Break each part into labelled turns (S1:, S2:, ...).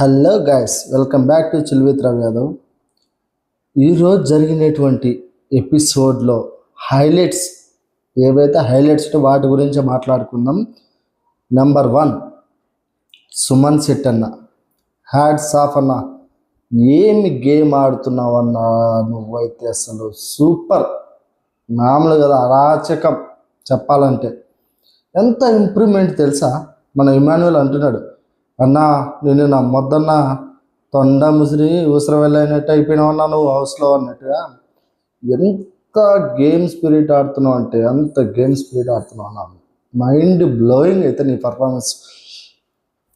S1: Hello guys welcome back to chill with Yadav ఈరోజు జరిగినటువంటి ఎపిసోడ్లో హైలైట్స్ ఏవైతే హైలైట్స్ వాటి గురించి మాట్లాడుకుందాం. నెంబర్ వన్ సుమన్ సెట్ అన్న హ్యాడ్స్ ఆఫ్ అన్న. ఏమి గేమ్ ఆడుతున్నావన్నా నువ్వైతే అసలు సూపర్ మామూలు కదా అరాచకం చెప్పాలంటే. ఎంత ఇంప్రూవ్మెంట్ తెలుసా? మన ఇమాన్యువల్ అంటున్నాడు. అన్నా నేను నా మొద్దన్న తొండ ముసిరి ఊసర వెళ్ళినట్టు అయిపోయినావన్నా నువ్వు హౌస్లో అన్నట్టుగా. ఎంత గేమ్ స్పిరిట్ ఆడుతున్నావు అంటే అంత గేమ్ స్పిరిట్ ఆడుతున్నావు అన్నా. మైండ్ బ్లోయింగ్ అయితే నీ పర్ఫార్మెన్స్.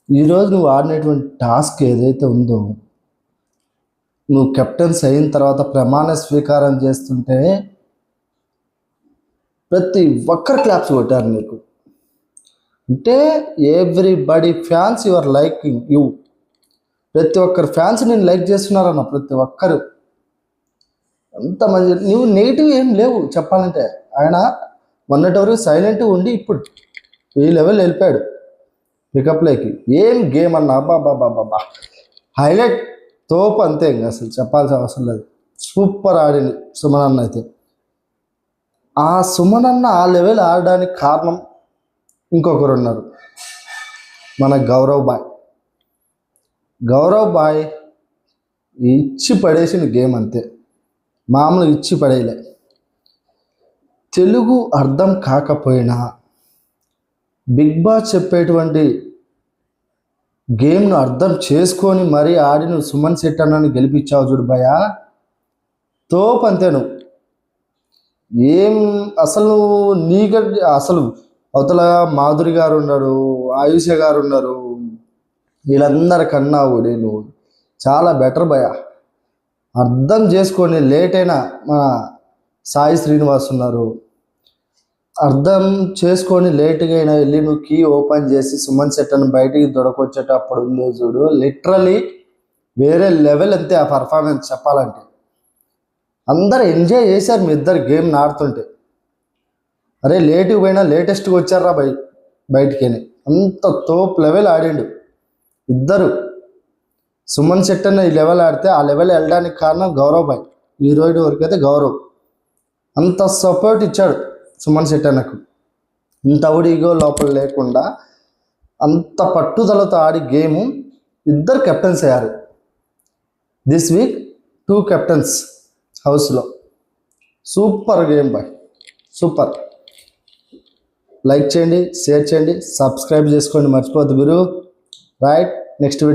S1: ఈరోజు నువ్వు ఆడినటువంటి టాస్క్ ఏదైతే ఉందో నువ్వు కెప్టెన్స్ అయిన తర్వాత ప్రమాణ స్వీకారం చేస్తుంటే ప్రతి ఒక్కరు క్లాప్స్ కొట్టారు నీకు. అంటే everybody fans your liking you ప్రతి ఒక్కరు ఫ్యాన్స్ నేను లైక్ చేస్తున్నారన్న ప్రతి ఒక్కరు. అంత మంచి నువ్వు నెగిటివ్ ఏం లేవు చెప్పాలంటే. ఆయన మొన్నటి వరకు సైలెంట్గా ఉండి ఇప్పుడు ఈ లెవెల్ వెళ్ళిపోయాడు. పికప్లోకి ఏం గేమ్ అన్న బాబా బాబా హైలైట్ తోపు అంతే ఇంకా అసలు చెప్పాల్సిన అవసరం లేదు. సూపర్ ఆడింది సుమన్ అన్న అయితే. ఆ సుమన్ అన్న ఆ లెవెల్ ఆడడానికి కారణం ఇంకొకరు ఉన్నారు మన గౌరవ్ బాయ్. గౌరవ్ బాయ్ ఇచ్చి పడేసిన గేమ్ అంతే. మామూలు ఇచ్చి పడేయలే. తెలుగు అర్థం కాకపోయినా బిగ్ బాస్ చెప్పేటువంటి గేమ్ను అర్థం చేసుకొని మరీ ఆడి నువ్వు సుమన్ సెట్ అన్నని గెలిపించావు చూడు భయ తోపంతే నువ్వు. ఏం అసలు నీగ అసలు అవతల మాధురి గారు ఉన్నారు ఆయుష గారు ఉన్నారు. వీళ్ళందరికన్నా కన్నా నేను. చాలా బెటర్ భయ అర్థం చేసుకొని లేట్ అయినా మన సాయి శ్రీనివాస్ ఉన్నారు. అర్థం చేసుకొని లేట్గా అయినా వెళ్ళి నువ్వు కీ ఓపెన్ చేసి సుమన్ సెట్టను బయటికి దొరకొచ్చేటప్పుడు ఉంది చూడు లిటరలీ వేరే లెవెల్ అంతే ఆ పర్ఫార్మెన్స్ చెప్పాలంటే. అందరు ఎంజాయ్ చేశారు మీ ఇద్దరు గేమ్ ఆడుతుంటే. అరే లేటుగా పోయినా లేటెస్ట్గా వచ్చారా బయ బయటికి అంత తోపు లెవెల్ ఆడిండు. ఇద్దరు. సుమన్ శెట్టి అన్న ఈ లెవెల్ ఆడితే ఆ లెవెల్ వెళ్ళడానికి కారణం గౌరవ్ బాయ్ ఈ రోజు వరకు అయితే గౌరవ్. అంత సపోర్ట్ ఇచ్చాడు సుమన్ శెట్టి అన్నకు. ఇంత ఈగో లోపల లేకుండా అంత పట్టుదలతో ఆడి గేము ఇద్దరు కెప్టెన్స్ అయ్యారు. దిస్ వీక్ టూ కెప్టెన్స్ హౌస్లో. Super game boy super. Like చేయండి షేర్ చేయండి సబ్స్క్రైబ్ చేసుకోండి మర్చిపోద్దు మీరు. Right next video